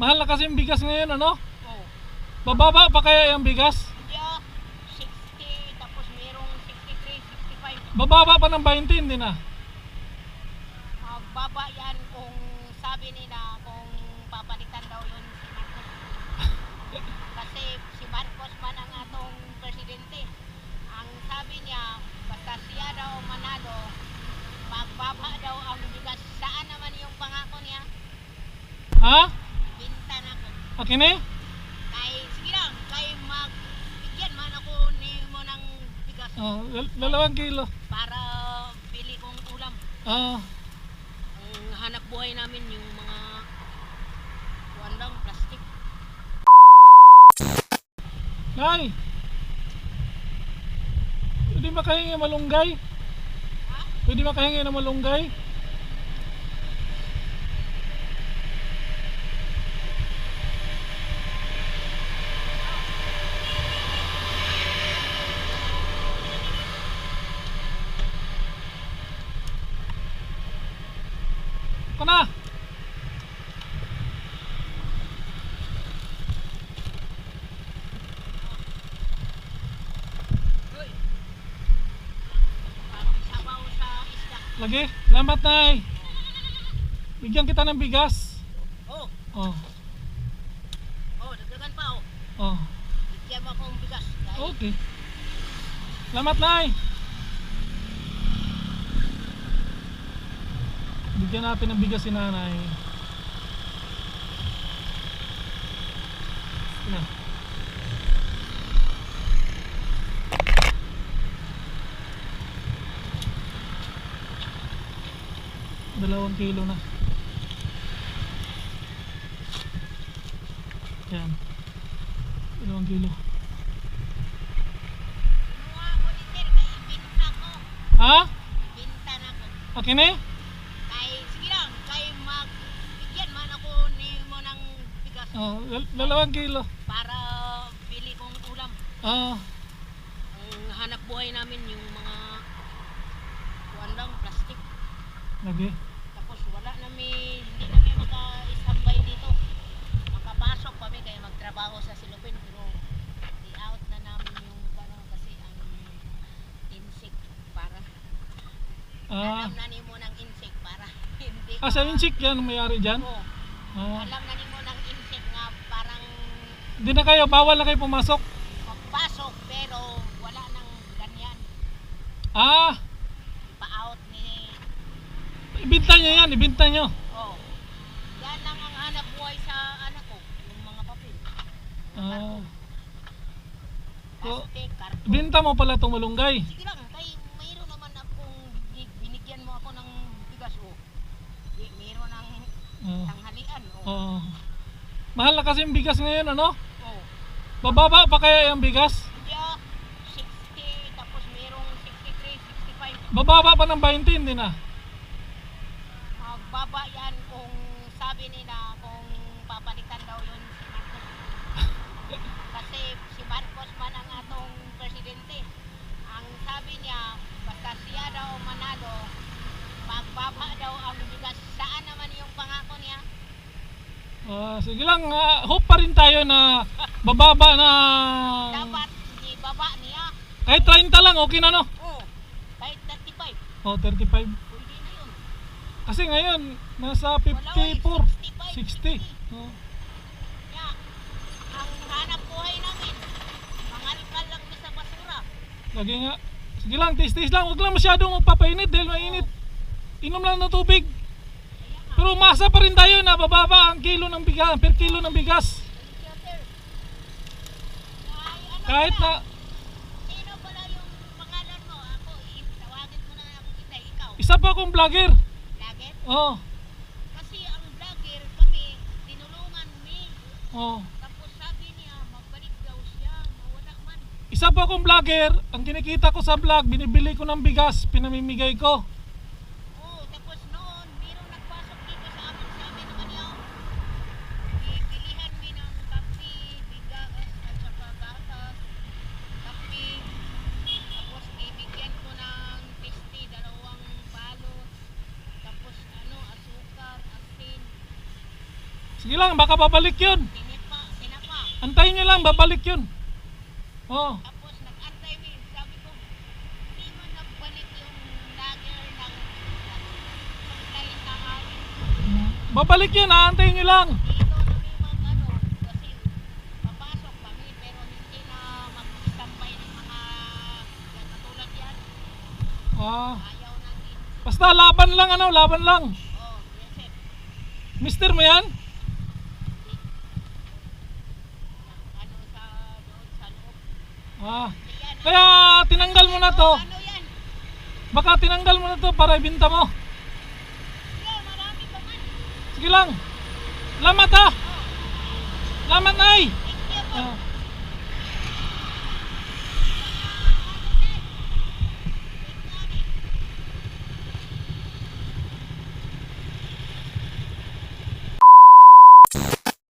Mahal na kasi yung bigas ngayon, ano? Oh. Bababa pa kaya yung bigas? Hindi ah, 60, tapos merong 63, 65. Bababa pa ng 20, hindi na. Ah, baba yan kung sabi nila kung papalitan daw yun si Marcos. Kasi si Marcos man ang atong presidente. Ang sabi niya, Okay na? Kay, sige lang, kay mag, bigyan man ako ni mo ng bigas Oh, dal- dalawang kilo. para bili kong ulam. Ah, Ang hanap buhay namin yung mga kuwan lang, plastic. Nay! Pwede makahingi ng malunggay? Ha? Pwede makahingi ng malunggay? Na! Lagi, salamat nay. Bigyan kita ng bigas. Oh, Oh, oh, dagdagan pa oh. oh. Bigyan mo akong bigas. Dahil Okay. Salamat nay. Bigyan natin ng bigas si nanay. Na. Dalawang kilo na. Yan. Dalawang kilo. Ha? Ibinta na ko. Okay na? eh? Kay, sige lang, kay mag, bigyan man ako ni mo ng bigas Oh, dal- dalawang kilo. para bili kong ulam. Ah, Ang hanap buhay namin yung mga kuwan lang, plastic. lagi. Tapos wala nami, hindi namin maka-istambay dito. Makapasok kami kaya magtrabaho sa Silupin pero i-out na namin yung ano kasi ang insect para Ah, alam na nimo ng insect para hindi ah sa inchik yan mayari dyan? Oo, Ah, alam na nimo ng insect nga parang hindi na kayo, bawal na kayo pumasok. magpasok pero wala nang ganyan. Ah, Pa-out ni ibinta nyo yan, ibinta nyo. Oh. Yan lang ang hanap buhay sa anak ko, yung mga papel. Ah, So, karton. binta mo pala itong malunggay. Sige lang, kay mayroon naman akong binig- binigyan mo ako ng bigas oh. Di- Mayroon ng Ah, tanghalian oh. oh. Mahal na kasi yung bigas ngayon, ano? Bababa pa kaya yung bigas? Hindi ah, 60 tapos mayroong 63, 65. Bababa pa ng 20, hindi na. Magbaba yan kung sabi nila kung papalitan daw yun si Marcos. Kasi si Marcos man ang atong presidente. Ang sabi niya, basta siya daw manalo, magbaba daw ang bigas. Saan naman yung pangako niya? Ah, sige lang, ah, hope pa rin tayo na bababa na Dapat hindi baba niya. kahit 30 lang, okay na no? Oh, kahit 35. Oh, 35. Pwede na yun. Kasi ngayon, nasa 54, 60. Oh. Kaya, ang hanap buhay namin, mangalkal lang sa basura. Lagi nga. Sige lang, tis-tis lang. Huwag lang masyadong magpapainit dahil mainit. Inom lang ng tubig. Pero umasa pa rin tayo na bababa ang kilo ng bigas, per kilo ng bigas. Kahit na Sino pala yung pangalan mo? Ako, tawagin mo na ako kita, ikaw. isa pa akong vlogger. Laget? Oh, Kasi ang vlogger kami, tinulungan mi. oh. Tapos sabi niya, magbalik daw siya, mawala man. Isa pa akong vlogger. Ang kinikita ko sa vlog, binibili ko ng bigas, pinamimigay ko. Oo, tapos noon, mayroong nagpasok dito sa amin, sabi naman niya, bibilihan mi ng kape, bigas, at saka gatas, kape, tapos bibigyan ko ng pisti, dalawang balot, tapos ano, asukar, asin, Sige lang, baka babalik yun. Antayin nyo lang, babalik yun. Oh, Tapos nag-antay mi. Sabi ko, hindi mo nagbalik yung lager ng pagkain na amin. babalik yun, aantayin nyo lang. Dito may mag ano, kasi papasok kami pero hindi na mag-standby ng mga katulad yan. Ah, Ayaw natin. basta laban lang ano, laban lang. Oh, yes sir. Mister mo yan? Ano sa doon sa loob. Ah, kaya tinanggal mo na to. Ano? Baka tinanggal mo na to para ibinta mo. Sige, marami pa man. Sige lang. Lamat ha. Lamat nay.